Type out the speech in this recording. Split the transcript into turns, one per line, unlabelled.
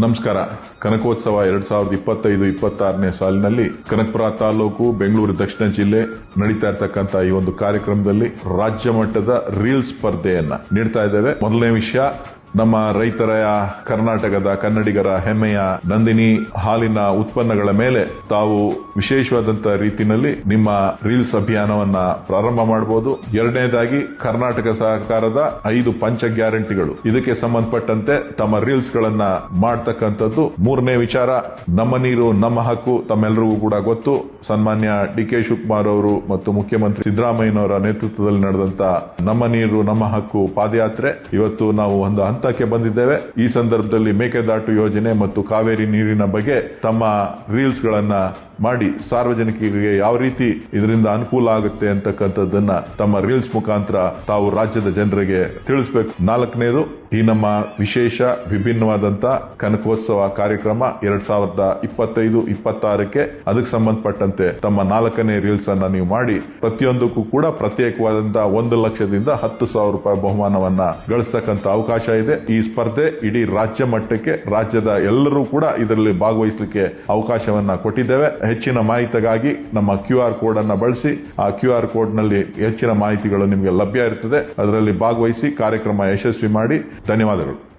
ನಮಸ್ಕಾರ. ಕನಕೋತ್ಸವ ಎರಡ್ ಸಾವಿರದ ಇಪ್ಪತ್ತೈದು, ಇಪ್ಪತ್ತಾರನೇ ಸಾಲಿನಲ್ಲಿ ಕನಕಪುರ ತಾಲೂಕು, ಬೆಂಗಳೂರು ದಕ್ಷಿಣ ಜಿಲ್ಲೆ ನಡೀತಾ ಇರತಕ್ಕಂತ ಈ ಒಂದು ಕಾರ್ಯಕ್ರಮದಲ್ಲಿ ರಾಜ್ಯ ಮಟ್ಟದ ರೀಲ್ ಸ್ಪರ್ಧೆಯನ್ನ ನೀಡ್ತಾ ಇದ್ದೇವೆ. ಮೊದಲನೇ ವಿಷಯ ನಮ್ಮ ರೈತರ ಕರ್ನಾಟಕದ ಕನ್ನಡಿಗರ ಹೆಮ್ಮೆಯ ನಂದಿನಿ ಹಾಲಿನ ಉತ್ಪನ್ನಗಳ ಮೇಲೆ ತಾವು ವಿಶೇಷವಾದಂತಹ ರೀತಿಯಲ್ಲಿ ನಿಮ್ಮ ರೀಲ್ಸ್ ಅಭಿಯಾನವನ್ನ ಪ್ರಾರಂಭ ಮಾಡಬಹುದು. ಎರಡನೇದಾಗಿ ಕರ್ನಾಟಕ ಸರ್ಕಾರದ ಐದು ಪಂಚ ಗ್ಯಾರಂಟಿಗಳು. ಇದಕ್ಕೆ ಸಂಬಂಧಪಟ್ಟಂತೆ ತಮ್ಮ ರೀಲ್ಸ್ ಗಳನ್ನ ಮಾಡ್ತಕ್ಕಂಥದ್ದು. ಮೂರನೇ ವಿಚಾರ, ನಮ್ಮ ನೀರು, ನಮ್ಮ ಹಕ್ಕು ತಮ್ಮೆಲ್ಲರಿಗೂ ಕೂಡ ಗೊತ್ತು. ಸನ್ಮಾನ್ಯ ಡಿ ಕೆ ಶಿವಕುಮಾರ್ ಅವರು ಮತ್ತು ಮುಖ್ಯಮಂತ್ರಿ ಸಿದ್ದರಾಮಯ್ಯನವರ ನೇತೃತ್ವದಲ್ಲಿ ನಡೆದಂತ ನಮ್ಮ ನೀರು, ನಮ್ಮ ಹಕ್ಕು ಪಾದಯಾತ್ರೆ. ಇವತ್ತು ನಾವು ಒಂದು ಹಂತಕ್ಕೆ ಬಂದಿದ್ದೇವೆ. ಈ ಸಂದರ್ಭದಲ್ಲಿ ಮೇಕೆದಾಟು ಯೋಜನೆ ಮತ್ತು ಕಾವೇರಿ ನೀರಿನ ಬಗ್ಗೆ ತಮ್ಮ ರೀಲ್ಸ್ ಗಳನ್ನ ಮಾಡಿ ಸಾರ್ವಜನಿಕರಿಗೆ ಯಾವ ರೀತಿ ಇದರಿಂದ ಅನುಕೂಲ ಆಗುತ್ತೆ ಅಂತಕ್ಕಂಥದ್ದನ್ನ ತಮ್ಮ ರೀಲ್ಸ್ ಮುಖಾಂತರ ತಾವು ರಾಜ್ಯದ ಜನರಿಗೆ ತಿಳಿಸಬೇಕು. ನಾಲ್ಕನೇದು ಈ ನಮ್ಮ ವಿಶೇಷ ವಿಭಿನ್ನವಾದಂತ ಕನಕೋತ್ಸವ ಕಾರ್ಯಕ್ರಮ ಎರಡ್ ಸಾವಿರದ ಇಪ್ಪತ್ತೈದು, ಇಪ್ಪತ್ತಾರಕ್ಕೆ ಅದಕ್ಕೆ ಸಂಬಂಧಪಟ್ಟಂತೆ ತಮ್ಮ ನಾಲ್ಕನೇ ರೀಲ್ಸ್ ಅನ್ನ ನೀವು ಮಾಡಿ, ಪ್ರತಿಯೊಂದಕ್ಕೂ ಕೂಡ ಪ್ರತ್ಯೇಕವಾದಂತಹ ಒಂದು ಲಕ್ಷದಿಂದ ಹತ್ತು ಸಾವಿರ ರೂಪಾಯಿ ಬಹುಮಾನವನ್ನ ಗಳಿಸ್ತಕ್ಕಂಥ ಅವಕಾಶ ಇದೆ. ಈ ಸ್ಪರ್ಧೆ ಇಡೀ ರಾಜ್ಯ ಮಟ್ಟಕ್ಕೆ, ರಾಜ್ಯದ ಎಲ್ಲರೂ ಕೂಡ ಇದರಲ್ಲಿ ಭಾಗವಹಿಸಲಿಕ್ಕೆ ಅವಕಾಶವನ್ನ ಕೊಟ್ಟಿದ್ದೇವೆ. ಹೆಚ್ಚಿನ ಮಾಹಿತಿಗಾಗಿ ನಮ್ಮ ಕ್ಯೂ ಆರ್ ಕೋಡ್ ಅನ್ನ ಬಳಸಿ, ಆ ಕ್ಯೂ ಆರ್ ಕೋಡ್ನಲ್ಲಿ ಹೆಚ್ಚಿನ ಮಾಹಿತಿಗಳು ನಿಮಗೆ ಲಭ್ಯ ಇರುತ್ತದೆ ಅದರಲ್ಲಿ ಭಾಗವಹಿಸಿ ಕಾರ್ಯಕ್ರಮ ಯಶಸ್ವಿ ಮಾಡಿ ధన్యవాదాలు.